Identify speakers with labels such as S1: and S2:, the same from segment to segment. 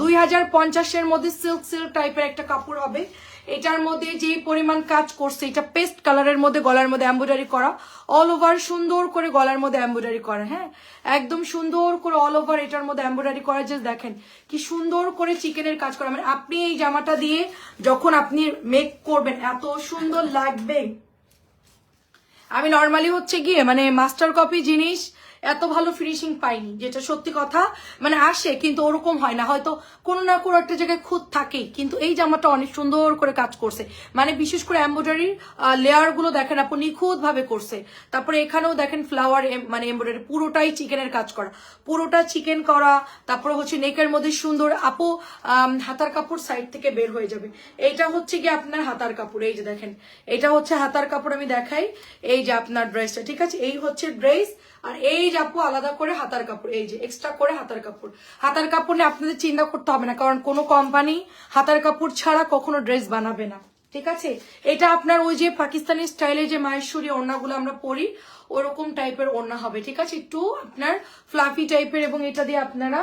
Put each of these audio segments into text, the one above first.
S1: দুই হাজার পঞ্চাশের মধ্যে সিল্ক সিল্ক টাইপের একটা কাপড় হবে। এটার মধ্যে যে পরিমাণ কাজ করছে, এটা পেস্ট কালারের মধ্যে, গলার মধ্যে এম্ব্রয়ডারি করা। অল ওভার সুন্দর করে গলার মধ্যে এম্ব্রয়ডারি করা হ্যাঁ? একদম সুন্দর করে অল ওভার এটার মধ্যে এম্ব্রয়ডারি করা। যে দেখেন কি সুন্দর করে চিকেনের কাজ করা। মানে আপনি এই জামাটা দিয়ে যখন আপনি মেক করবেন, এত সুন্দর লাগবে। আমি নর্মালি হচ্ছে গিয়ে মানে মাস্টার কপি জিনিস এত ভালো ফিনিশিং পাইনি, যেটা সত্যি কথা মানে আসে, কিন্তু ওরকম হয় না। হয়তো কোনো না কোনো একটা জায়গায় খুঁত থাকেই, কিন্তু এই জামাটা অনেক সুন্দর করে কাজ করছে। মানে বিশেষ করে এম্ব্রয়ডারির লেয়ারগুলো দেখেন আপনি নিখুঁত ভাবে করছে। তারপরে এখানেও দেখেন ফ্লাওয়ার মানে এম্ব্রয়ডারি পুরোটাই চিকেনের কাজ করা। পুরোটা চিকেন করা, তারপরে হচ্ছে নেকের মধ্যে সুন্দর, আপু হাতার কাপড় সাইড থেকে বের হয়ে যাবে। এইটা হচ্ছে কি আপনার হাতার কাপড়, এই যে দেখেন। এটা হচ্ছে হাতার কাপড় আমি দেখাই, এই যে আপনার ড্রেসটা ঠিক আছে? এই হচ্ছে ড্রেস আর এই যে আপু আলাদা করে হাতার কাপড়, এই যে এক্সট্রা করে হাতার কাপড়। হাতার কাপড় নিয়ে আপনাদের চিন্তা করতে হবে না, কারণ কোনো কোম্পানি হাতার কাপড় ছাড়া কখনো ড্রেস বানাবে না। ঠিক আছে? এটা আপনার ওই যে পাকিস্তানি স্টাইলে যে মাহেশ্বরী ওড়নাগুলো আমরা পরি, ওরকম টাইপের ওড়না হবে। ঠিক আছে? একটু আপনার ফ্লাফি টাইপের এবং এটা দিয়ে আপনারা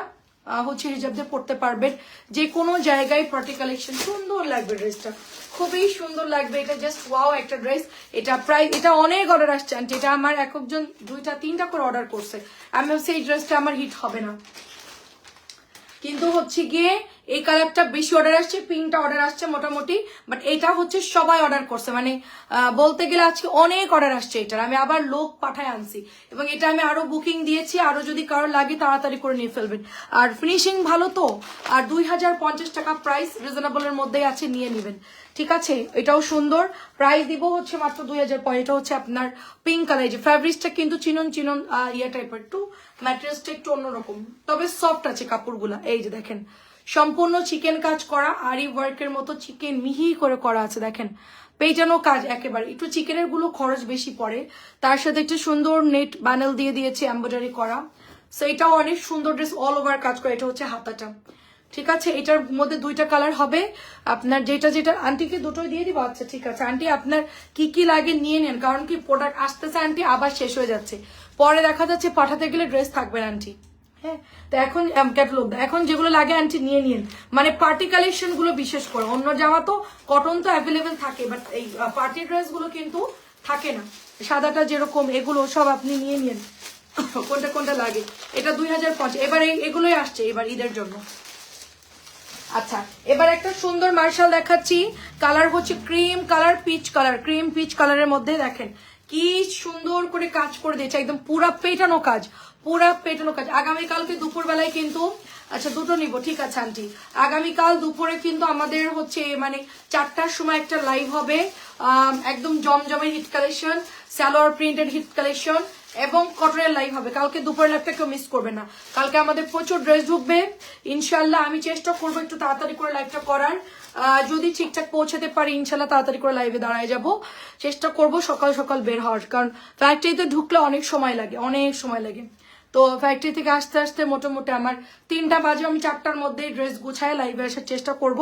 S1: হচ্ছে হিজাব দিয়ে পড়তে পারবেন। যে কোনো জায়গায় পার্টি কালেকশন সুন্দর লাগবে ড্রেসটা খুবই সুন্দর লাগবে। এটা জাস্ট ওয়াও একটা ড্রেস এটা প্রায় এটা অনেক অর্ডার আসছে। আন্টি, এটা আমার এক একজন দুইটা, তিনটা করে অর্ডার করছে। আমি সেই ড্রেসটা আমার হিট হবে না। কিন্তু হচ্ছে গিয়ে এই কালারটা বেশি অর্ডার আসছে পিঙ্কটা অর্ডার আসছে মোটামুটি বাট এটা হচ্ছে সবাই অর্ডার করছে। মানে বলতে গেলে আজকে অনেক অর্ডার আসছে এটার। আমি আবার লোক পাঠায় আনছি, এবং এটা আমি আরও বুকিং দিয়েছি, আরও যদি কারও লাগে তাড়াতাড়ি করে নিয়ে ফেলবেন। আর ফিনিশিং ভালো তো, আর দুই হাজার পঞ্চাশ টাকা প্রাইস রিজনেবলের মধ্যেই আছে, নিয়ে নেবেন। ঠিক আছে? এটাও সুন্দর। প্রাইস দিব হচ্ছে মাত্র দুই হাজার এটা হচ্ছে আপনার পিঙ্ক কালার যে ফ্যাব্রিক্সটা কিন্তু চিনন চিনন ইয়ে টাইপের একটু ম্যাটেরিয়ালসটা একটু অন্যরকম, তবে সফট আছে কাপড়গুলা। এই যে দেখেন সম্পূর্ণ চিকেন কাজ করা, আরি ওয়ার্কের মতো চিকেন মিহি করে করা আছে, দেখেন। পেটানো কাজ একেবারে। একটু চিকেনেরগুলো খরচ বেশি পড়ে। তার সাথে একটু সুন্দর নেট বানেল দিয়ে দিয়েছে এম্ব্রয়ডারি করা। সো এটাও অনেক সুন্দর ড্রেস অল ওভার কাজ করে। এটা হচ্ছে হাতাটা। ঠিক আছে? এটার মধ্যে দুইটা কালার হবে। আপনার যেটা যেটা আন্টিকে দুটোই দিয়ে দিব? আচ্ছা ঠিক আছে। আন্টি আপনার কি কি লাগে নিয়ে নেন। কারণ কি প্রোডাক্ট আসতেছে আন্টি আবার শেষ হয়ে যাচ্ছে। পরে দেখা যাচ্ছে পাঠাতে গেলে ড্রেস থাকবে আন্টি হ্যাঁ তো এখন ক্যাটালগ এখন যেগুলো লাগে আন্টি নিয়ে নিন। মানে পার্টি কালেকশনগুলো বিশেষ করে, অন্য জামা তো কটন তো অ্যাভেলেবেল থাকে বাট এই পার্টি ড্রেসগুলো কিন্তু থাকে না। সাদাটা যেরকম, এগুলো সব আপনি নিয়ে নিন। কোনটা কোনটা লাগে, এটা দুই হাজার পঞ্চাশ এবার এগুলোই আসছে এবার ঈদের জন্য। আচ্ছা এবার একটা সুন্দর মার্শাল দেখাচ্ছি কালার হচ্ছে cream colour peach colour cream peach কালারের মধ্যে দেখেন, কি সুন্দর করে কাজ করে দিয়েছে, একদম পুরা পেটানো কাজ। পুরা পেটানো কাজ। আগামীকালকে দুপুর বেলায় কিন্তু আচ্ছা দুটো নিব, ঠিক আছে, আন্টি। আগামীকাল দুপুরে কিন্তু আমাদের হচ্ছে মানে চারটার সময় একটা লাইভ হবে একদম জমজমের hit collection salwar printed hit collection এবং কটনের লাইভ হবে। কালকে দুপুরের লাইভটা কেউ মিস করবে না। কালকে আমাদের প্রচুর ড্রেস ঢুকবে। ইনশাল্লাহ আমি চেষ্টা করব একটু তাড়াতাড়ি করে লাইভটা করার। যদি ঠিকঠাক পৌঁছাতে পারি ইনশাল্লাহ তাড়াতাড়ি করে লাইভে দাঁড়ায় যাব। চেষ্টা করব সকাল সকাল বের হওয়ার। কারণ ফ্যাক্টরিতে ঢুকলে অনেক সময় লাগে, অনেক সময় লাগে। তো ফ্যাক্টরি থেকে আসতে আসতে মোটামুটি আমার তিনটা বাজে, আমি চারটার মধ্যে ড্রেস গুছায় লাইভে আসার চেষ্টা করব।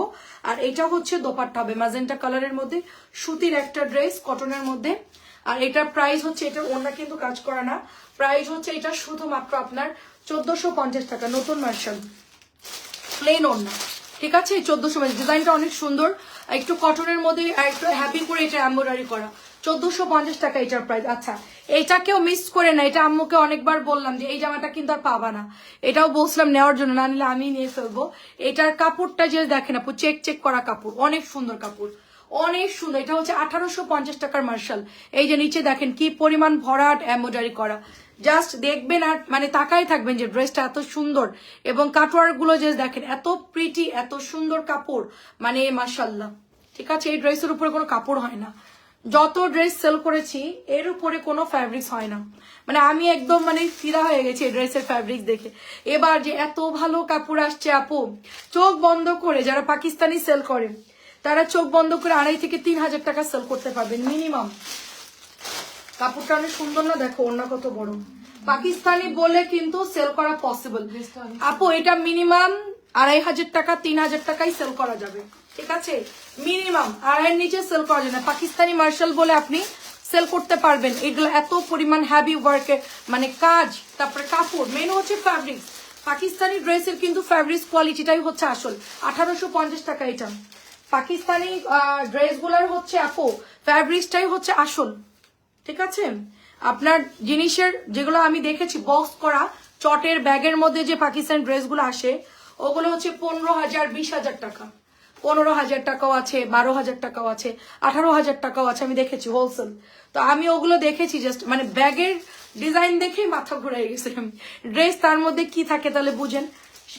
S1: আর এটা হচ্ছে দোপাট্টা হবে ম্যাজেন্টা কালারের মধ্যে সুতির একটা ড্রেস কটনের মধ্যে। আর এটার প্রাইস হচ্ছে এটা ওনা কিন্তু কাজ করা না। প্রাইস হচ্ছে এটা শুধুমাত্র আপনার চোদ্দশো পঞ্চাশ টাকা, নতুন মার্শাল প্লেন ওড়না, ঠিক আছে? চোদ্দশো ডিজাইনটা অনেক সুন্দর। একটু কটনের মধ্যে একটু হ্যাপি করে এটা এম্ব্রয়ডারি করা। চোদ্দশো পঞ্চাশ টাকা এটার প্রাইস আচ্ছা এইটাকেও মিস করে না, এটা আম্মুকে অনেকবার বললাম যে এই জামাটা কিন্তু আর পাবা না। এটাও বলছিলাম নেওয়ার জন্য, না নিলে আমি নিয়ে ফেলব। এটার কাপড়টা যে দেখেন আপু চেক চেক করা কাপড়, অনেক সুন্দর কাপড়, অনেক সুন্দর। এটা হচ্ছে আঠারোশো পঞ্চাশ টাকার মার্শাল এই যে নিচে দেখেন কি পরিমাণ ভরাট এম্ব্রয়ডারি করা। জাস্ট দেখবেন আর মানে তাকাই থাকবেন যে ড্রেসটা এত সুন্দর এবং কাটোয়ারগুলো যে দেখেন, এত প্রিটি এত সুন্দর কাপড়। মানে মার্শাল্লাহ ঠিক আছে, এই ড্রেসের উপরে কোনো কাপড় হয় না। যত ড্রেস সেল করেছি এর উপরে কোনো ফ্যাব্রিক্স হয় না। মানে আমি একদম মানে ফিরা হয়ে গেছি এই ড্রেসের ফ্যাব্রিক্স দেখে। এবার যে এত ভালো কাপড় আসছে আপু চোখ বন্ধ করে যারা পাকিস্তানি সেল করে তারা চোখ বন্ধ করে আড়াই থেকে তিন হাজার টাকা সেল করতে পারবেন মিনিমাম কাপড়টা অনেক সুন্দর না? দেখো অন্য কত বড়। পাকিস্তানি বলে কিন্তু সেল করা পসিবল আপু এটা মিনিমাম আড়াই হাজার টাকা তিন হাজার টাকাই সেল করা যাবে। ঠিক আছে? মিনিমাম আড়াইয়ের নিচে সেল করা যায় না পাকিস্তানি মার্শাল বলে আপনি সেল করতে পারবেন। এগুলো এত পরিমাণ হ্যাভি ওয়ার্কের মানে কাজ, তারপরে কাপড় মেন হচ্ছে ফ্যাব্রিক্স পাকিস্তানি ড্রেসের কিন্তু ফ্যাব্রিক্স কোয়ালিটিটাই হচ্ছে আসল। আঠারোশো পঞ্চাশ টাকা এটা পাকিস্তানি ড্রেসগুলোর হচ্ছে আপো ফ্যাব্রিক্সটাই হচ্ছে আসল। ঠিক আছে? আপনার জিনিসের যেগুলো আমি দেখেছি বক্স করা, চটের ব্যাগের মধ্যে যে পাকিস্তান ড্রেসগুলো আসে, ওগুলো হচ্ছে পনেরো হাজার, বিশ হাজার টাকা। পনেরো হাজার টাকাও আছে, বারো হাজার টাকাও আছে, আঠারো হাজার টাকাও আছে, আমি দেখেছি হোলসেল তো আমি ওগুলো দেখেছি জাস্ট মানে ব্যাগের ডিজাইন দেখেই মাথা ঘুরে গেছে। ড্রেস তার মধ্যে কি থাকে তাহলে বুঝেন?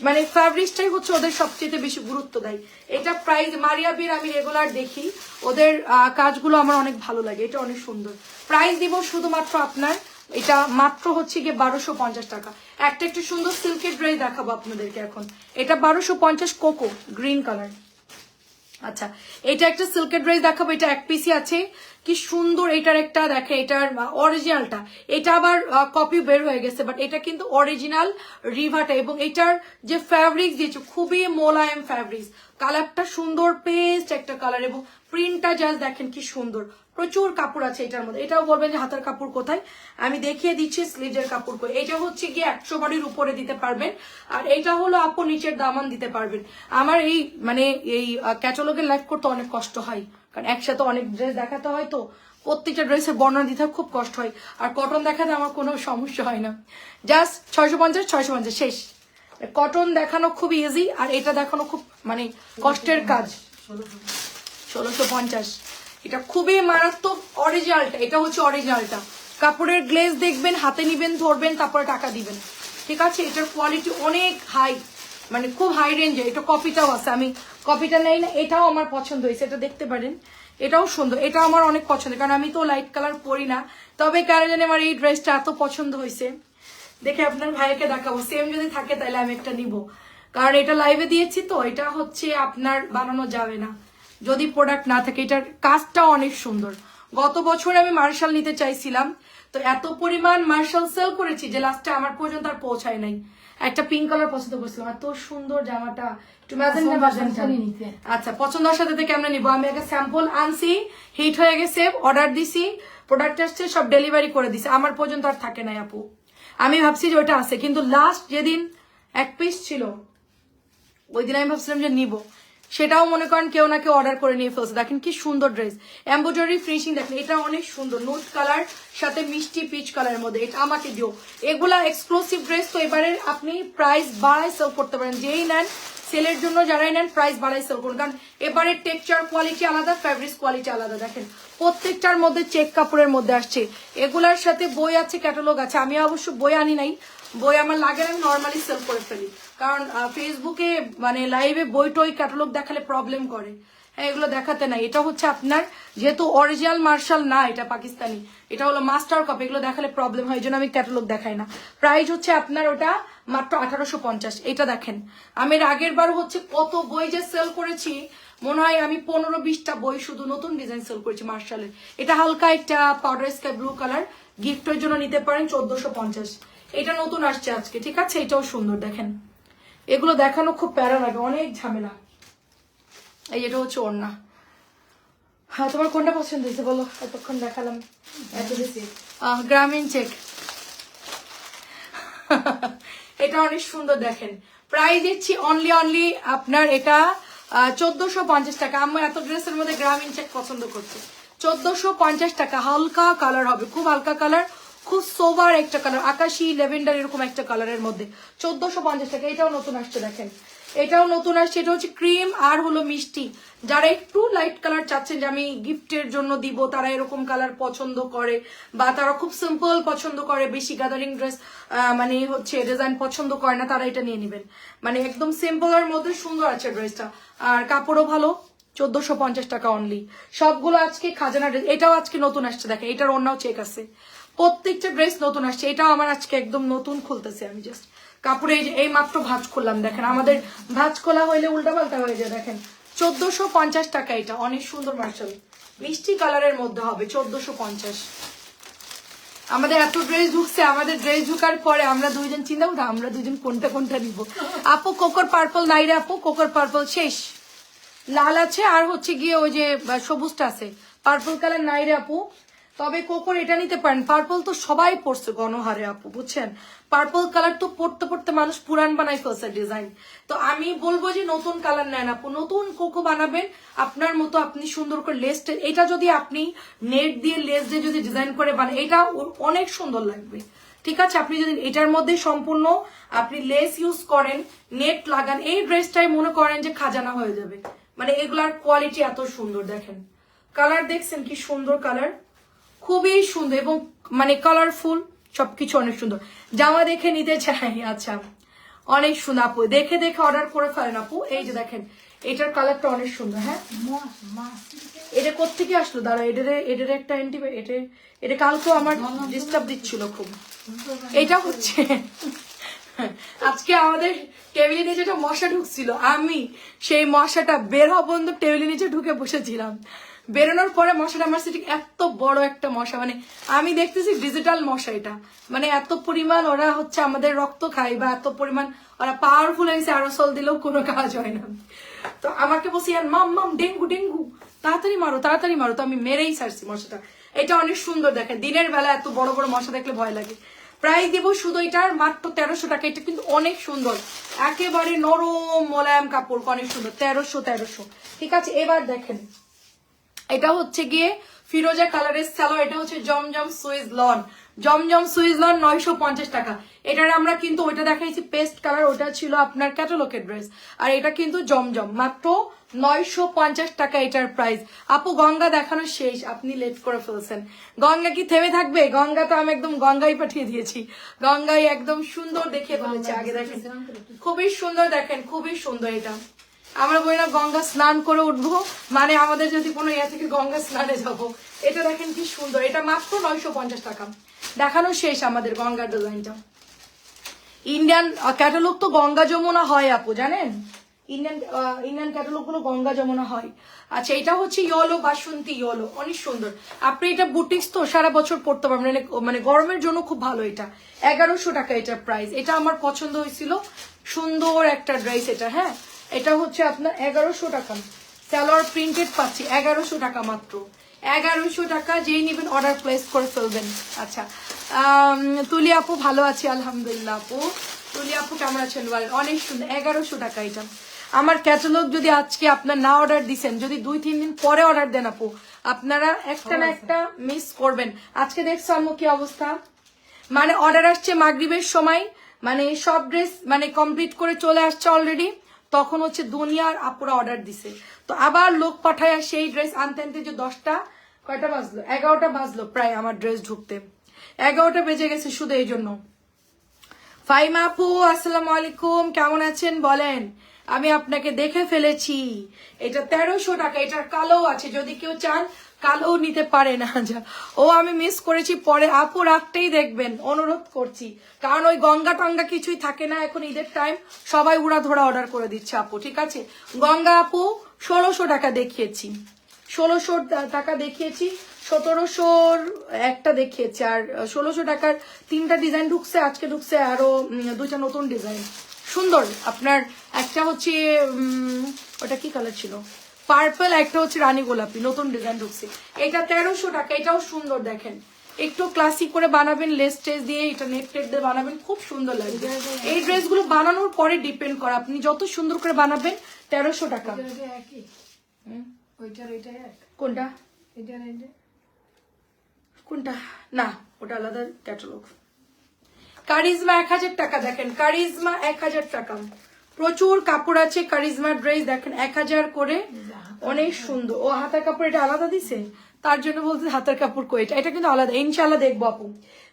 S1: মানে ফ্যাব্রিক্সটাই হচ্ছে ওদের সবচেয়ে বেশি গুরুত্ব দেয়। এটা প্রাইস মারিয়া বির, আমি রেগুলার দেখি। ওদের কাজগুলো আমার অনেক ভালো লাগে, এটা অনেক সুন্দর। প্রাইস দিব শুধুমাত্র আপনার, এটা মাত্র হচ্ছে গিয়ে বারোশো পঞ্চাশ টাকা। একটা একটু সুন্দর সিল্কের ড্রেস দেখাবো আপনাদেরকে এখন। এটা বারোশো পঞ্চাশ কোকো গ্রিন কালার আচ্ছা এটা একটা সিল্কের ড্রেস দেখাবো, এটা এক পিসি আছে। কি সুন্দর এটার একটা দেখে, এটার অরিজিনালটা এটা আবার কপি বের হয়ে গেছে বাট এটা কিন্তু অরিজিনাল রিভাটা এবং এটার যে ফ্যাব্রিক্স দিয়েছে, খুবই মোলায়েম ফ্যাব্রিক্স কালারটা সুন্দর পেস্ট একটা কালার এবং প্রিন্টটা জাস্ট দেখেন কি সুন্দর। প্রচুর কাপড় আছে এটার মধ্যে। এটাও বলবেন যে হাতের কাপড় কোথায়? আমি দেখিয়ে দিচ্ছি স্লিভের কাপড় করে এটা হচ্ছে গিয়ে একশো বাড়ির উপরে দিতে পারবেন। আর এটা হলো আপু নিচের দামান দিতে পারবেন। আমার এই মানে এই ক্যাটালগের লাইফ করতে অনেক কষ্ট হয়। কারণ একসাথে অনেক ড্রেস দেখাতে হয় তো, প্রত্যেকটা ড্রেসের বর্ণনা দিতে খুব কষ্ট হয়। আর কটন দেখাতে আমার কোনো সমস্যা হয় না। জাস্ট ছয়শো পঞ্চাশ ছয়শো পঞ্চাশ, শেষ। কটন দেখানো খুব ইজি আর এটা দেখানো খুব মানে কষ্টের কাজ। ষোলোশো পঞ্চাশ। এটা খুবই মারাত্মক অরিজিনালটা এটা হচ্ছে অরিজিনালটা কাপড়ের গ্লেজ দেখবেন, হাতে নিবেন, ধরবেন, তারপরে টাকা দিবেন। ঠিক আছে? এটার কোয়ালিটি অনেক হাই মানে খুব হাই রেঞ্জে এটা কপিটাও আছে। আমি কপিটা নেই না, এটাও আমার পছন্দ হয়েছে। এটা দেখতে পারেন। এটাও সুন্দর। এটা আমার অনেক পছন্দ, কারণ আমি তো লাইট কালার পরি না। তবে কেন জানি আমার এই ড্রেসটা এত পছন্দ হয়েছে। দেখে আপনার ভাইকে দেখাবো। সেম যদি থাকে তাহলে আমি একটা নিব। কারণ এটা লাইভে দিয়েছি তো, এটা হচ্ছে আপনার বানানো যাবে না। যদি প্রোডাক্ট না থাকে এটার কাজটা অনেক সুন্দর। গত বছর আমি মার্শাল নিতে চাইছিলাম তো এত পরিমাণ মার্শাল সেল করেছি যে লাস্টে আমার পর্যন্ত আর পৌঁছায় নাই। একটা পিঙ্ক কালার পছন্দ করছিলাম এত সুন্দর জামাটা একটু আচ্ছা পছন্দের সাথে থেকে আমরা নিবো। আমি একটা স্যাম্পল আনছি হিট হয়ে গেছে অর্ডার দিছি প্রোডাক্ট আসছে সব ডেলিভারি করে দিছে। আমার পর্যন্ত আর থাকে নাই আপু। আমি ভাবছি যে ওটা আছে কিন্তু লাস্ট যেদিন এক পিস ছিল ওই দিন আমি ভাবছিলাম যে নিব। সেটাও মনে করেন কেউ না কেউ অর্ডার করে নিয়ে ফেলছে। দেখেন কি সুন্দর ড্রেস এম্ব্রয়ডারি ফিনিশিং দেখেন, এটা অনেক সুন্দর নোট কালার সাথে মিষ্টি পিচ কালারের মধ্যে। এটা আমাকে দিও। এগুলা এক্সক্লুসিভ ড্রেস তো এবারে আপনি প্রাইস বাড়ায় সেল করতে পারেন। যেই নেন সেলের জন্য যারাই নেন প্রাইস বাড়াই সেল করুন। কারণ এবারে টেক্সচার কোয়ালিটি আলাদা ফ্যাব্রিক্স কোয়ালিটি আলাদা। দেখেন, প্রত্যেকটার মধ্যে চেক কাপড়ের মধ্যে আসছে। এগুলার সাথে বই আছে ক্যাটালগ আছে। আমি অবশ্য বই আনি নাই। বই আমার লাগে না নর্মালি সেল করে ফেলি। কারণ ফেসবুকে মানে লাইভে বই টই ক্যাটালগ দেখালে প্রবলেম করে। হ্যাঁ এগুলো দেখাতে নাই। এটা হচ্ছে আপনার, যেহেতু অরিজিনাল মার্শাল না, এটা পাকিস্তানি। এটা হলো মাস্টার কপি এগুলো দেখালে প্রবলেম হয় জন্য আমি ক্যাটালগ দেখাই না। প্রাইস হচ্ছে আপনার ওটা মাত্র আঠারোশো পঞ্চাশ। এটা দেখেন। আমি আগের বার হচ্ছে কত বই যে সেল করেছি, মনে হয় আমি পনেরো বিশটা বই শুধু নতুন ডিজাইন সেল করেছি মার্শালের এটা হালকা একটা পাউডার স্কাই ব্লু কালার গিফটের জন্য নিতে পারেন চোদ্দশো পঞ্চাশ। এটা নতুন আসছে আজকে, ঠিক আছে? এটাও সুন্দর, দেখেন। এগুলো দেখানো খুব প্যারা লাগে অনেক ঝামেলা। এই এটা হচ্ছে ওড়না। হ্যাঁ তোমার কোনটা পছন্দ হয়েছে বলো? এতক্ষণ দেখালাম। এত বেশি। গ্রামীণ চেক। এটা অনেক সুন্দর দেখেন। প্রাইস দিচ্ছি অনলি অনলি আপনার এটা চোদ্দশো পঞ্চাশ টাকা। আমার এত ড্রেসের মধ্যে গ্রামীণ চেক পছন্দ করছে। চোদ্দশো পঞ্চাশ টাকা হালকা কালার হবে খুব হালকা কালার খুব সোবার একটা কালার আকাশি লেভেন্ডার এরকম একটা কালারের মধ্যে। চোদ্দশো পঞ্চাশ টাকা, এটাও নতুন আসছে, দেখেন। এটাও নতুন আসছে, এটা হচ্ছে ক্রিম আর হলো মিষ্টি। যারা একটু লাইট কালার চাচ্ছেন যে আমি গিফটের জন্য দিব, তারা এরকম কালার পছন্দ করে, বা তারা খুব সিম্পল পছন্দ করে, বেশি গ্যাদারিং ড্রেস মানে হচ্ছে ডিজাইন পছন্দ করে না, তারা এটা নিয়ে নেবেন। মানে একদম সিম্পলের মধ্যে সুন্দর আছে ড্রেসটা আর কাপড়ও ভালো, চোদ্দশো পঞ্চাশ টাকা অনলি সবগুলো আজকে খাজানা ড্রেস এটাও আজকে নতুন আসছে দেখে এটার অন্যও চেক আছে। প্রত্যেকটা ড্রেস নতুন আসছে। এটাও আমার আজকে একদম নতুন খুলতেছে আমি জাস্ট কাপড়ে এই মাত্র ভাঁজ খুললাম, দেখেন। আমাদের ভাঁজ খোলা হইলে উল্টা পাল্টা হয়ে যায়, দেখেন। চোদ্দশো পঞ্চাশ টাকা এটা, অনেক সুন্দর মার্শাল। মিষ্টি কালারের মধ্যে হবে চোদ্দশো পঞ্চাশ। আমাদের এত ড্রেস ঢুকছে, আমাদের ড্রেস ঢুকার পরে আমরা দুইজন চিন্তা করব, আমরা দুজন কোনটা কোনটা নিব। আপু কোকর পার্পল নাই রে আপু কোকর পার্পল শেষ। লাল আছে, আর হচ্ছে গিয়ে ওই যে সবুজটা আছে। পার্পল কালার নাই রে আপু। তবে কোকোর এটা নিতে পারেন। পার্পল তো সবাই পড়ছে গণহারে আপু, বুঝছেন? পার্পল কালার তো পড়তে পড়তে মানুষ পুরান বানাই ফেলছে ডিজাইন তো আমি বলব যে নতুন কালার নেন আপু, নতুন কোকো বানাবেন, আপনার মতো আপনি সুন্দর করে লেস এটা যদি আপনি নেট দিয়ে লেস দিয়ে যদি ডিজাইন করে বানান এটা অনেক সুন্দর লাগবে। ঠিক আছে? আপনি যদি এটার মধ্যে সম্পূর্ণ আপনি লেস ইউজ করেন নেট লাগান, এই ড্রেসটাই মনে করেন যে খাজানা হয়ে যাবে। মানে এগুলার কোয়ালিটি এত সুন্দর, দেখেন। কালার দেখছেন কি সুন্দর কালার খুবই সুন্দর এবং মানে কালারফুল সবকিছু অনেক সুন্দর। জামা দেখে নিতে চাই আচ্ছা। অনেক সুন্দর, আপু। দেখে দেখে অর্ডার করে ফেলেন, আপু। এই যে দেখেন, এটার কালারটা অনেক সুন্দর হ্যাঁ? এটা কোথেকে আসলো? দাঁড়া, এটার এটার একটা এটা এটা কালকে আমার ডিস্টার্ব দিচ্ছিল খুব। এটা হচ্ছে, আজকে আমাদের টেবিলের নিচে একটা মশা ঢুকছিল, আমি সেই মশাটা বের হওয়া বন্ধ টেবিলের নিচে ঢুকে বসেছিলাম। বেরোনোর পরে মশাটা আমার সেটি এত বড় একটা মশা মানে আমি দেখতেছি ডিজিটাল মশা এটা। মানে এত পরিমাণ ওরা হচ্ছে আমাদের রক্ত খায় বা এত পরিমাণ ওরা পাওয়ারফুল হয়েছে আরসল দিলেও কোনো কাজ হয় না। তো আমাকে বলছি আর মাম মাম, ডেঙ্গু ডেঙ্গু, তাড়াতাড়ি মারো তাড়াতাড়ি মারো। তো আমি মেরেই ছাড়ছি মশাটা। এটা অনেক সুন্দর দেখেন দিনের বেলা এত বড় বড় মশা দেখলে ভয় লাগে। প্রায় দেবো শুধু এটার, মাত্র তেরোশো টাকা, এটা কিন্তু অনেক সুন্দর। একেবারে নরম মোলায়েম কাপড়, অনেক সুন্দর, তেরোশো তেরোশো। ঠিক আছে, এবার দেখেন। এটা হচ্ছে গিয়ে ফিরোজা কালারের স্যালো, এটা হচ্ছে জমজম সুইজ লন। জমজম সুইজ লন নয়শো পঞ্চাশ টাকা। এটার আমরা কিন্তু ওইটা দেখাইছি, পেস্ট কালার, ওটা ছিল আপনার ক্যাটালকের ড্রেস আর এটা কিন্তু জমজম, মাত্র নয়শো পঞ্চাশ টাকা এটার প্রাইস আপু, গঙ্গা দেখানো শেষ, আপনি লেট করে ফেলছেন। গঙ্গা কি থেমে থাকবে? গঙ্গা তো আমি একদম গঙ্গাই পাঠিয়ে দিয়েছি। গঙ্গাই একদম সুন্দর দেখে ফেলেছে। আগে দেখেন, খুবই সুন্দর দেখেন, খুবই সুন্দর এটা। আমরা বলি না, গঙ্গা স্নান করে উঠবো। মানে আমাদের যদি কোনো ইয়ে থেকে গঙ্গা স্নানে যাব, এটা দেখেন কি সুন্দর। এটা মাত্র নয়শো পঞ্চাশ টাকা। দেখানো শেষ আমাদের গঙ্গার ডিজাইনটা ইন্ডিয়ান ক্যাটালগ তো গঙ্গা যমুনা হয় আপু, জানেন? ইন্ডিয়ান ইন্ডিয়ান ক্যাটালগগুলো গঙ্গা যমুনা হয়। আচ্ছা এটা হচ্ছে ইয়লো বাসন্তী ইয়লো। অনেক সুন্দর। আপনি এটা বুটিক্স তো সারা বছর পড়তে পারবেন। মানে- মানে গরমের জন্য খুব ভালো এটা। এগারোশো টাকা এটার প্রাইস এটা আমার পছন্দ হয়েছিল। সুন্দর একটা ড্রেস এটা হ্যাঁ? এটা হচ্ছে আপনার এগারোশো টাকা। স্যালোয়ার প্রিন্টেড পাচ্ছি এগারোশো টাকা মাত্র। এগারোশো টাকা যেই নেবেন অর্ডার প্লেস করে ফেলবেন। আচ্ছা আম, তুলি আপু ভালো আছি আলহামদুলিল্লাহ আপু। তুলি আপু কেমন আছেন? বলেন অনেক সুন্দর এগারোশো টাকা এটা। আমার ক্যাটালগ যদি আজকে আপনার না অর্ডার দিচ্ছেন যদি দুই তিন দিন পরে অর্ডার দেন আপু আপনারা একটা না একটা মিস করবেন। আজকে দেখছ আম্মু কি অবস্থা? মানে অর্ডার আসছে মাগরিবের সময় মানে সব ড্রেস মানে কমপ্লিট করে চলে আসছে অলরেডি তখন হচ্ছে দুনিয়ার আপুরা অর্ডার দিছে। তো আবার লোক পাঠায় সেই ড্রেস আনতে আনতে যে দশটা, কয়টা বাজলো? এগারোটা বাজলো প্রায় আমার ড্রেস ঢুকতে। এগারোটা বেজে গেছে শুধু এই জন্য। ফাইমা আপু, আসসালামু আলাইকুম, কেমন আছেন? বলেন, আমি আপনাকে দেখে ফেলেছি। এটা তেরোশো টাকা, এটার কালো আছে। যদি কেউ চান কালো নিতে পারে না যা ও, আমি মিস করেছি, পরে আপু রাখতেই দেখবেন, অনুরোধ করছি। কারণ ওই গঙ্গা টঙ্গা কিছুই থাকে না, এখন ঈদের টাইম সবাই উড়া ধরা অর্ডার করে দিচ্ছে আপু, ঠিক আছে? গঙ্গা আপু, ষোলোশো টাকা দেখিয়েছি। ষোলোশো টাকা দেখিয়েছি, সতেরোশোর একটা দেখিয়েছি, আর ষোলোশো টাকার তিনটা ডিজাইন ঢুকছে, আজকে ঢুকছে আরও দুইটা নতুন ডিজাইন সুন্দর, আপনার একটা হচ্ছে ওটা কি কালার ছিল? পার্পল একটা হচ্ছে রানী গোলাপি নতুন ডিজাইন ঢুকছে। এটা তেরোশো টাকা এটাও সুন্দর দেখেন। একটু ক্লাসিক করে বানাবেন লেস টেস দিয়ে এটা নেট টেক দিয়ে বানাবেন খুব সুন্দর লাগবে। এই ড্রেসগুলো বানানোর পরে ডিপেন্ড করে আপনি যত সুন্দর করে বানাবেন তেরোশো টাকা। কোনটা? কোনটা? না ওটা আলাদা ক্যাটালগ কারিজমা এক হাজার টাকা দেখেন কারিজমা এক হাজার টাকা। প্রচুর কাপড় আছে কারিজমা ড্রেস দেখেন এক হাজার করে। অনেক সুন্দর। ও হাতের কাপড় এটা আলাদা দিছে? তার জন্য বলতে হাতের কাপড় কই? এটা এটা কিন্তু আলাদা। ইনশাল্লাহ দেখব আপু।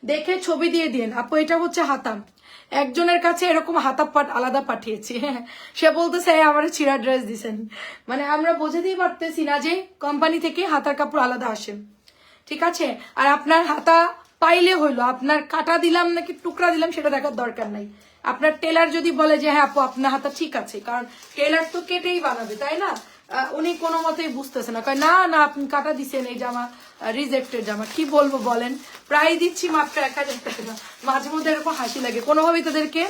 S1: দেখে ছবি দিয়ে দিন আপু এটা হচ্ছে হাতা। একজনের কাছে এরকম হাতা পাট আলাদা পাঠিয়েছি। হ্যাঁ সে বলতেছে "এই আমার চিরা ড্রেস দিছেন। মানে আমরা বোঝাতেই পারতেছি না যে কোম্পানি থেকে হাতার কাপড় আলাদা আসে। ঠিক আছে? আর আপনার হাতা পাইলে হইল আপনার কাটা দিলাম নাকি টুকরা দিলাম সেটা দেখার দরকার নাই। আপনার টেলার যদি বলে যে হ্যাঁ আপু, আপনার হাতা ঠিক আছে। কারণ টেলার তো কেটেই বানাবে, তাই না? উনি কোনো মতেই বুঝতেছে না। না না, আপনি কাটা দিছেন এই জামা রিজেক্টেড জামা। কি বলব বলেন? প্রায় দিচ্ছি মাত্র এক হাজার টাকা। মাঝে মধ্যে এরকম হাসি লাগে। কোনোভাবেই তাদেরকে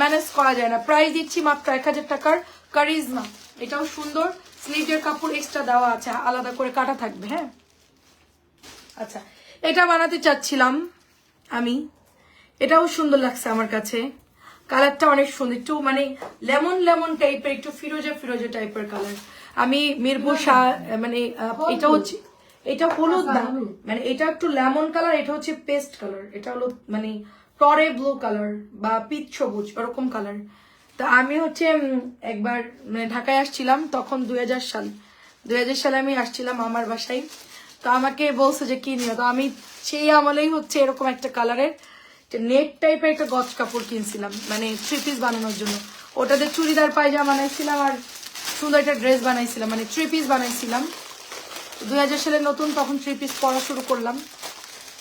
S1: ম্যানেজ করা যায় না। প্রাইস দিচ্ছি মাত্র এক হাজার টাকার কারিজমা এটাও সুন্দর। স্লিভের কাপড় এক্সট্রা দেওয়া আছে। আলাদা করে কাটা থাকবে হ্যাঁ? আচ্ছা এটা বানাতে চাচ্ছিলাম আমি। এটাও সুন্দর লাগছে আমার কাছে। কালারটা অনেক সুন্দর একটু মানে লেমন লেমন টাইপের একটু ফিরোজা ফিরোজা টাইপের কালার। আমি মিরপুর শাহ মানে এটা হচ্ছে এটা হলুদ না। মানে এটা একটু লেমন কালার এটা হচ্ছে পেস্ট কালার। এটা হলো মানে টরে ব্লু কালার বা পিচ সবুজ ওরকম কালার। তা আমি হচ্ছে একবার মানে ঢাকায় আসছিলাম তখন দুই হাজার সাল। দুই হাজার সালে আমি আসছিলাম আমার বাসায়। তো আমাকে বলছে যে কি নিও তো আমি সেই আমলেই হচ্ছে এরকম একটা কালারের নেট টাইপের একটা গজ কাপড় কিনছিলাম মানে থ্রি পিস বানানোর জন্য। ওটাতে চুড়িদার, পায়জামা বানাইছিলাম আর সুন্দর একটা ড্রেস বানাইছিলাম মানে থ্রি পিস বানাইছিলাম। দুই হাজার সালে নতুন, তখন থ্রি পিস পরা শুরু করলাম।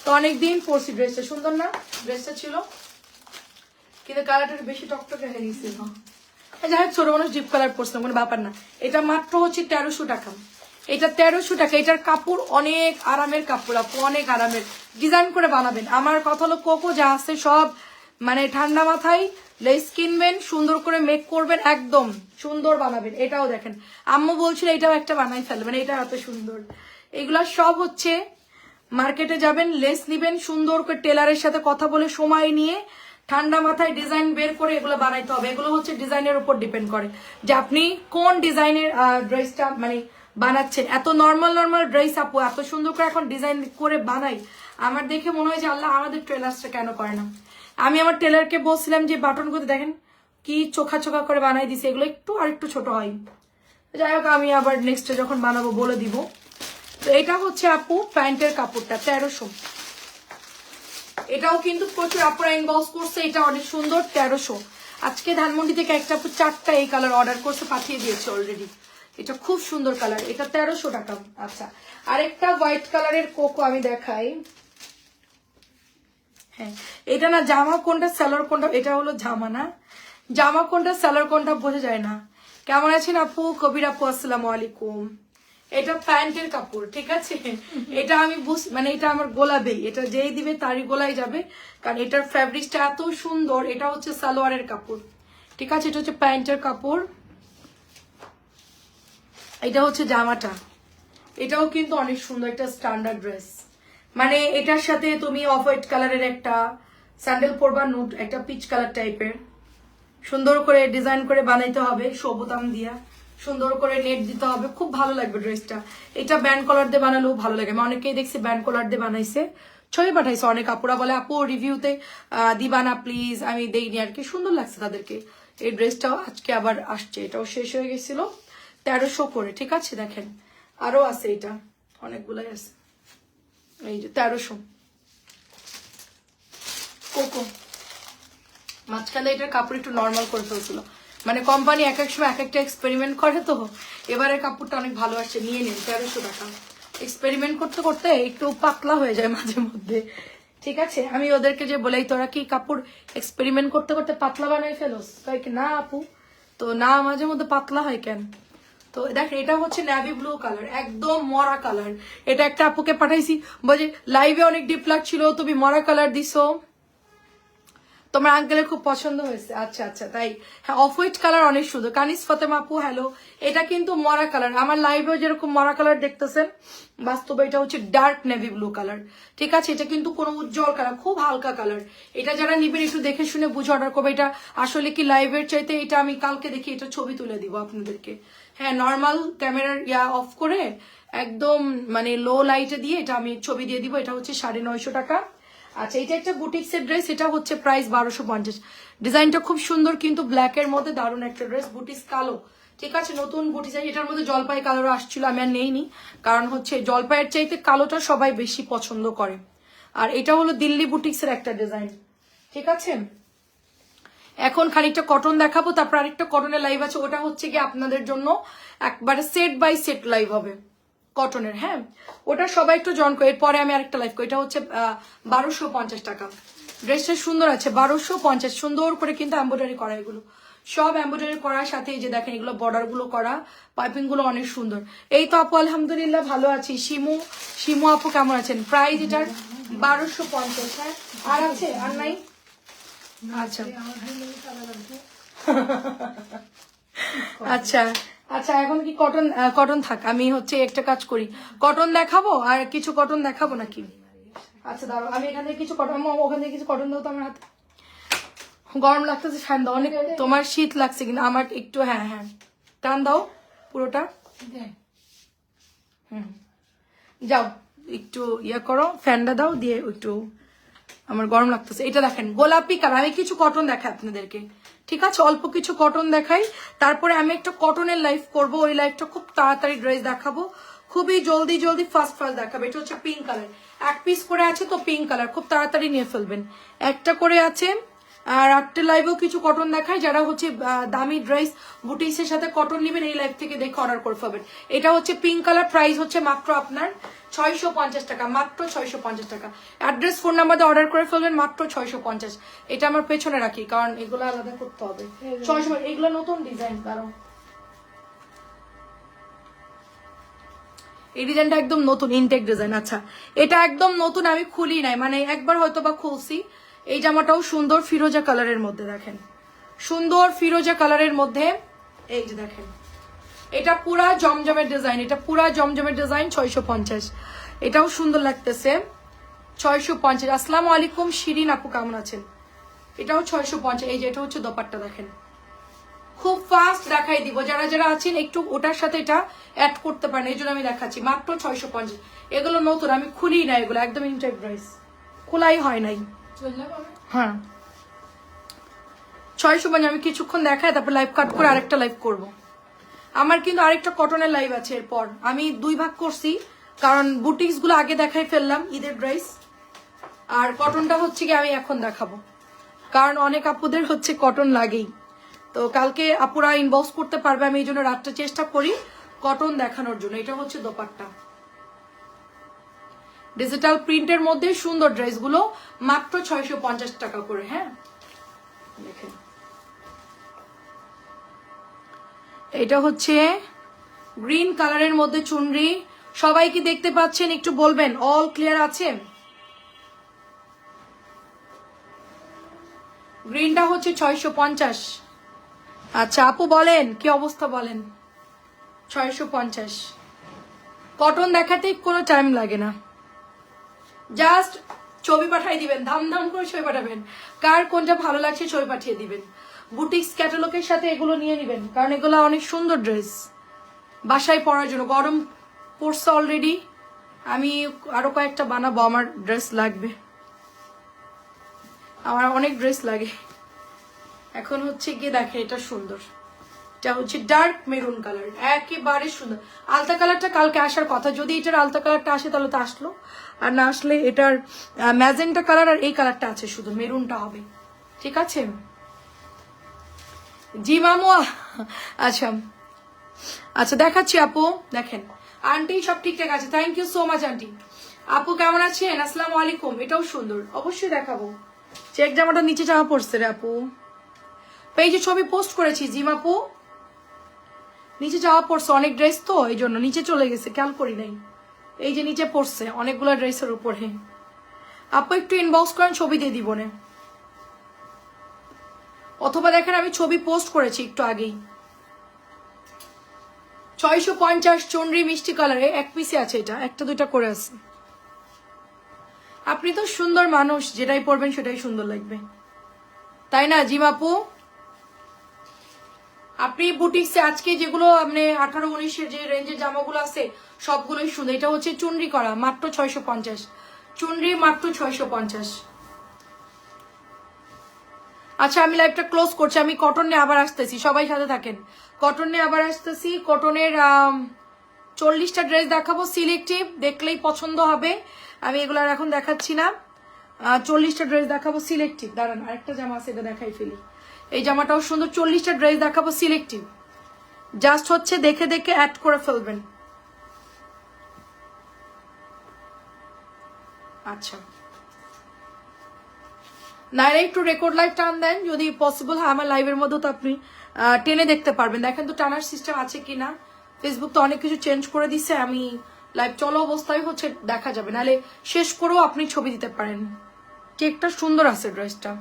S1: তো অনেক দিন পরছি ড্রেসটা সুন্দর না? ড্রেসটা ছিল। কিন্তু কালারটা বেশি টকটকে হয়ে গেছিল যাই হোক, ছোট মানুষ ডিপ কালার পরছিলাম কোনো ব্যাপার না। এটা মাত্র হচ্ছে তেরোশো টাকা। এটা তেরোশো টাকা, এটার কাপড় অনেক আরামের কাপড়, আপু, অনেক আরামের। ডিজাইন করে বানাবেন। আমার কথা হলো কোকো যা আছে সব মানে ঠান্ডা মাথায় লেস কিনবেন, সুন্দর করে মেক করবেন, একদম সুন্দর বানাবেন। এটাও দেখেন। আম্মু বলছিল এটাও একটা বানাই ফেলবেন এটা এত সুন্দর। এগুলা সব হচ্ছে মার্কেটে যাবেন, লেস নিবেন, সুন্দর করে টেলারের সাথে কথা বলে সময় নিয়ে ঠান্ডা মাথায় ডিজাইন বের করে এগুলো বানাইতে হবে। এগুলো হচ্ছে ডিজাইনের উপর ডিপেন্ড করে যে আপনি কোন ডিজাইনের ড্রেসটা মানে বানাচ্ছেন। এত নর্মাল নর্মাল ড্রেস আপু, এত সুন্দর করে এখন ডিজাইন করে বানাই। আমার দেখে মনে হয় যে আল্লাহ আমাদের টেলার্সটা কেন করে না। আমি আমার টেলারকে বলছিলাম যে বাটনগুলো দেখেন, কি চোখা চোখা করে বানাই দিছে, এগুলো একটু আর একটু ছোট হয়। যাই হোক, আমি আবার নেক্সটে যখন বানাবো বলে দিব। তো এটা হচ্ছে আপু প্যান্টের কাপড়টা, তেরোশো। এটাও কিন্তু প্রচুর আপুরা ইনবক্স করছে, এটা অনেক সুন্দর, তেরোশো। আজকে ধানমন্ডি থেকে একটা চারটা এই কালার অর্ডার করছে, পাঠিয়ে দিয়েছে অলরেডি এটা খুব সুন্দর কালার। এটা তেরোশো টাকা। আচ্ছা আরেকটা হোয়াইট কালারের কোকো আমি দেখাই। হ্যাঁ এটা না জামা কোনটা স্যালোর কোনটা, এটা হলো জামা না? জামা কোনটা স্যালোর কোনটা বোঝা যায় না। কেমন আছেন আপু? কবির আপু, আসসালামু আলাইকুম। এটা প্যান্টের কাপড়, ঠিক আছে? এটা আমি বুঝ মানে এটা আমার গোলাবেই এটা যেই দিবে তারই গোলাই যাবে। কারণ এটার ফ্যাব্রিকটা এত সুন্দর, এটা হচ্ছে সালোয়ারের কাপড়। ঠিক আছে? এটা হচ্ছে প্যান্টের কাপড়। এটা হচ্ছে জামাটা। এটাও কিন্তু অনেক সুন্দর একটা স্ট্যান্ডার্ড ড্রেস মানে এটার সাথে তুমি অফ হোয়াইট কালারের একটা স্যান্ডেল পরবা নুট একটা পিচ কালার টাইপের সুন্দর করে ডিজাইন করে বানাইতে হবে, সবুতাম দিয়া। সুন্দর করে নেট দিতে হবে, খুব ভালো লাগবে ড্রেসটা এটা ব্যান্ড কলার দিয়ে বানালেও ভালো লাগে। আমি অনেকেই দেখছি ব্যান্ড কলার দিয়ে বানাইছে। ছবি পাঠাইছে, অনেক আপুরা বলে, আপু রিভিউতে দিবা না প্লিজ আমি দেইনি আর কি সুন্দর লাগছে তাদেরকে। এই ড্রেসটাও আজকে আবার আসছে, এটাও শেষ হয়ে গেছিল। তেরোশো করে, ঠিক আছে? দেখেন, আরও আছে এটা। অনেকগুলাই আছে। এই যে তেরোশো। কোকো। মাঝখানে এটার কাপড় একটু নর্মাল করে ফেলছিল। মানে কোম্পানি এক এক সময় এক একটা এক্সপেরিমেন্ট করে তো, এবারের কাপড়টা অনেক ভালো আসছে, নিয়ে নিন, তেরোশো টাকা। এক্সপেরিমেন্ট করতে করতে একটু পাতলা হয়ে যায় মাঝে মধ্যে। ঠিক আছে? আমি ওদেরকে যে বলাই, তোরা কি কাপড় এক্সপেরিমেন্ট করতে করতে পাতলা বানাই ফেলোস? তাই না আপু। তো না, মাঝে মধ্যে পাতলা হয় কেন? তো দেখ এটা হচ্ছে ন্যাভি ব্লু কালার একদম মরা কালার এটা একটা আপুকে পাঠাইছি বলছে লাইভে অনেক ডিপ লাগছিল, তুমি মরা কালার দিছো। তোমার আঙ্কেলের খুব পছন্দ হয়েছে। আচ্ছা আচ্ছা তাই। হ্যাঁ অফ হোয়াইট কালার অনেক সুন্দর। কানিস ফতেমা আপু হ্যালো এটা কিন্তু মরা কালার আমার লাইভেও যেরকম মরা কালার দেখতেছেন, বাস্তবে এটা হচ্ছে ডার্ক নেভি ব্লু কালার ঠিক আছে, এটা কিন্তু কোনো উজ্জ্বল কালার খুব হালকা কালার এটা যারা নিবেন একটু দেখে শুনে বুঝে অর্ডার করবে। এটা আসলে কি লাইভের চাইতে এটা আমি কালকে দেখি, এটা ছবি তুলে দিব আপনাদেরকে। হ্যাঁ নর্মাল ক্যামেরার ইয়া অফ করে একদম মানে লো লাইটে দিয়ে এটা আমি ছবি দিয়ে দিব, এটা হচ্ছে সাড়ে নয়শো টাকা। আচ্ছা এটা একটা বুটিক্সের ড্রেস এটা হচ্ছে প্রাইস বারোশো পঞ্চাশ। ডিজাইনটা খুব সুন্দর, কিন্তু ব্ল্যাক এর মধ্যে দারুণ একটা ড্রেস বুটিক্স কালো। ঠিক আছে, নতুন বুটিক্স এটার মধ্যে জলপাই কালারও আসছিল, আমি আর নেইনি। কারণ হচ্ছে জলপাইয়ের চাইতে কালোটা সবাই বেশি পছন্দ করে। আর এটা হলো দিল্লি বুটিক্সের একটা ডিজাইন ঠিক আছে? এখন খানিকটা কটন দেখাবো, তারপর আরেকটা কটনের লাইভ আছে, ওটা হচ্ছে কি আপনাদের জন্য একবারে সেট বাই সেট লাইভ হবে কটনের হ্যাঁ? ওটা সবাই একটু জয়েন করে, এরপরে আমি আরেকটা লাইভ করি, এটা হচ্ছে বারোশো পঞ্চাশ টাকা। ড্রেসটা সুন্দর আছে, বারোশো পঞ্চাশ, সুন্দর করে কিন্তু এম্ব্রয়ডারি করা এগুলো। সব এম্ব্রয়ডারি করার সাথে এই যে দেখেন, এগুলো বর্ডারগুলো করা পাইপিংগুলো অনেক সুন্দর। এই তো আপু, আলহামদুলিল্লাহ ভালো আছি। শিমু শিমু আপু কেমন আছেন? প্রাইস এটার বারোশো পঞ্চাশ হ্যাঁ? আর আছে, আর নাই? আচ্ছা। আচ্ছা। আচ্ছা এখন কি কটন কটন থাক আমি হচ্ছে একটা কাজ করি। কটন দেখাবো আর কিছু কটন দেখাবো নাকি? আচ্ছা দাঁড়াও আমি এখান থেকে কিছু কটন ওখান থেকে কিছু কটন দাও তো আমার হাতে। গরম লাগতেছে ফ্যান দাও। অনেক তোমার শীত লাগছে কিন্তু আমার একটু হ্যাঁ হ্যাঁ। টান দাও পুরোটা। হুম। যাও একটু ইয়ে করো ফ্যানটা দাও দিয়ে একটু আমার গরম লাগতেছে। এটা দেখেন, গোলাপি কালার। আমি কিছু কটন দেখাই আপনাদেরকে। ঠিক আছে? অল্প কিছু কটন দেখাই। তারপরে আমি একটা কটনের লাইফ করব। ওই লাইফটা খুব তাড়াতাড়ি ড্রেস দেখাবো। খুবই জলদি জলদি ফাস্ট ফাস্ট দেখাবো। এটা হচ্ছে পিঙ্ক কালার এক পিস করে আছে তো পিঙ্ক কালার খুব তাড়াতাড়ি নিয়ে ফেলবেন। একটা করে আছে। আর আটটা লাইভেও কিছু কটন দেখায় যারা হচ্ছে দামি ড্রেস বুটিক্সের সাথে কটন নেবেন, এই লাইভ থেকে দেখে অর্ডার করে ফেলবেন। এটা হচ্ছে পিঙ্ক কালার প্রাইস হচ্ছে মাত্র আপনার ছয়শো পঞ্চাশ টাকা মাত্র ছয়শো পঞ্চাশ টাকা। অ্যাড্রেস ফোন নাম্বার দিয়ে অর্ডার করে ফেলবেন মাত্র ছয়শো পঞ্চাশ। এটা আমার পেছনে রাখি কারণ এগুলো আলাদা করতে হবে। ছয়শো এগুলো নতুন ডিজাইন কারণ এই ডিজাইনটা একদম নতুন ইনটেক ডিজাইন আচ্ছা। এটা একদম নতুন আমি খুলি নাই মানে একবার হয়তো বা খুলছি। এই জামাটাও সুন্দর ফিরোজা কালারের মধ্যে দেখেন। সুন্দর ফিরোজা কালারের মধ্যে এই যে দেখেন। এটা পুরা জমজমের ডিজাইন এটা পুরা জমজমের ডিজাইন ছয়শো পঞ্চাশ। এটাও সুন্দর লাগতেছে। ছয়শো পঞ্চাশ। আসসালামু আলাইকুম, শিরিন আপু কেমন আছেন? এটাও ছয়শো পঞ্চাশ। এই যে, এটা হচ্ছে দোপাট্টা, দেখেন। খুব ফাস্ট দেখাই দিব। যারা যারা আছেন, একটু ওটার সাথে এটা অ্যাড করতে পারেন। এই জন্য আমি দেখাচ্ছি। মাত্র ছয়শো পঞ্চাশ। এগুলো নতুন, আমি খুলি না এগুলো। একদম ইনটেক প্রাইস খোলাই হয় নাই। হ্যাঁ। ছয়শো পঞ্চাশ। আমি কিছুক্ষণ দেখাই, তারপর লাইভ কাট করে আরেকটা লাইভ করব। আমার কিন্তু আরেকটা কটনের লাইভ আছে এরপর। আমি দুই ভাগ করছি, কারণ বুটিক্সগুলো আগে দেখাই ফেললাম, ঈদের ড্রেস আর কটনটা হচ্ছে কি আমি এখন দেখাবো। কারণ অনেক আপুদের হচ্ছে কটন লাগেই। তো কালকে আপুরা ইনবক্স করতে পারবে, আমি এই জন্য রাতটা চেষ্টা করি কটন দেখানোর জন্য। এটা হচ্ছে দোপাট্টা। ডিজিটাল প্রিন্টের মধ্যে সুন্দর ড্রেসগুলো মাত্র ছয়শো পঞ্চাশ টাকা করে হ্যাঁ? দেখেন। এটা হচ্ছে গ্রিন কালারের মধ্যে চুনরি। সবাই কি দেখতে পাচ্ছেন? একটু বলবেন। অল ক্লিয়ার আছে? গ্রিনটা হচ্ছে ছয়শো পঞ্চাশ। আচ্ছা আপু বলেন, কি অবস্থা বলেন? ছয়শো পঞ্চাশ। কটন দেখাতে কোনো টাইম লাগে না। জাস্ট ছবি পাঠিয়ে দিবেন। ধাম ধাম করে ছবি পাঠাবেন। কার কোনটা ভালো লাগছে ছবি পাঠিয়ে দিবেন। বুটিক্স ক্যাটালগের সাথে এগুলো নিয়ে নেবেন, কারণ এগুলো অনেক সুন্দর ড্রেস। বাসায় পরার জন্য গরম পড়ছে অলরেডি আমি আরও কয়েকটা বানাবো, আমার ড্রেস লাগবে। আমার অনেক ড্রেস লাগে। এখন হচ্ছে গিয়ে দেখে, এটা সুন্দর। এটা হচ্ছে ডার্ক মেরুন কালার একেবারে সুন্দর। আলতা কালারটা কালকে আসার কথা। যদি এটার আলতা কালারটা আসে, তাহলে তো আসলো। আর না আসলে এটার ম্যাজেন্টা কালার আর এই কালারটা আছে, শুধু মেরুনটা হবে। ঠিক আছে? জি, মামু। আচ্ছা। আচ্ছা দেখাচ্ছি আপু। দেখেন, আন্টি সব ঠিকঠাক আছে। Thank you so much aunty. আপু, কেমন আছেন? আসসালামু আলাইকুম। এটাও সুন্দর। অবশ্যই দেখাবো। চেক জামাটা নিচে জামা পড়ছে রে আপু। পেজে ছবি পোস্ট করেছি জিম আপু নিচে যাওয়া পড়ছে অনেক ড্রেস তো, এই জন্য নিচে চলে গেছে, খেয়াল করি নাই। এই যে নিচে পড়ছে অনেকগুলো ড্রেসের উপরে। আপু, একটু ইনবক্স করেন, ছবি দিয়ে দিব না। অথবা দেখেন আমি ছবি পোস্ট করেছি একটু আগেই। ছয়শো পঞ্চাশ চন্দ্রি মিষ্টি কালারে এক পিসে আছে এটা, একটা দুইটা করে আছে। আপনি তো সুন্দর মানুষ, যেটাই পরবেন সেটাই সুন্দর লাগবে। তাই না জিমাপু আপনি বুটিক্সে আজকে যেগুলো আপনি আঠারো, উনিশের যে রেঞ্জের জামাগুলো আছে, সবগুলোই সুন্দর। এটা হচ্ছে চুনরি করা, মাত্র ছয়শো পঞ্চাশ। চুনরি মাত্র ছয়শো পঞ্চাশ। আচ্ছা আমি লাইভটা ক্লোজ করছি। আমি কটন আবার আসতেছি। সবাই সাথে থাকেন। কটন আবার আসতেছি। কটনের চল্লিশটা ড্রেস দেখাবো সিলেক্টিভ দেখলেই পছন্দ হবে। আমি এগুলো আর এখন দেখাচ্ছি না। চল্লিশটা ড্রেস দেখাবো সিলেক্টিভ দাঁড়ান, আরেকটা জামা আছে, এটা দেখাই ফেলি। এই জামাটাও সুন্দর। চল্লিশটা ড্রেস দেখাবো সিলেক্টিভ জাস্ট হচ্ছে দেখে দেখে অ্যাড করে ফেলবেন। আচ্ছা। নাইলে একটু রেকর্ড লাইভ টান দেন, যদি পসিবল হয় আমার লাইভের মধ্যে তো আপনি টেনে দেখতে পারবেন। দেখেন তো টানার সিস্টেম আছে কিনা। ফেসবুক তো অনেক কিছু চেঞ্জ করে দিছে, আমি লাইভ চলো অবস্থায় হচ্ছে দেখা যাবে। নাহলে শেষ করেও আপনি ছবি দিতে পারেন। কেকটা সুন্দর আছে ড্রেসটা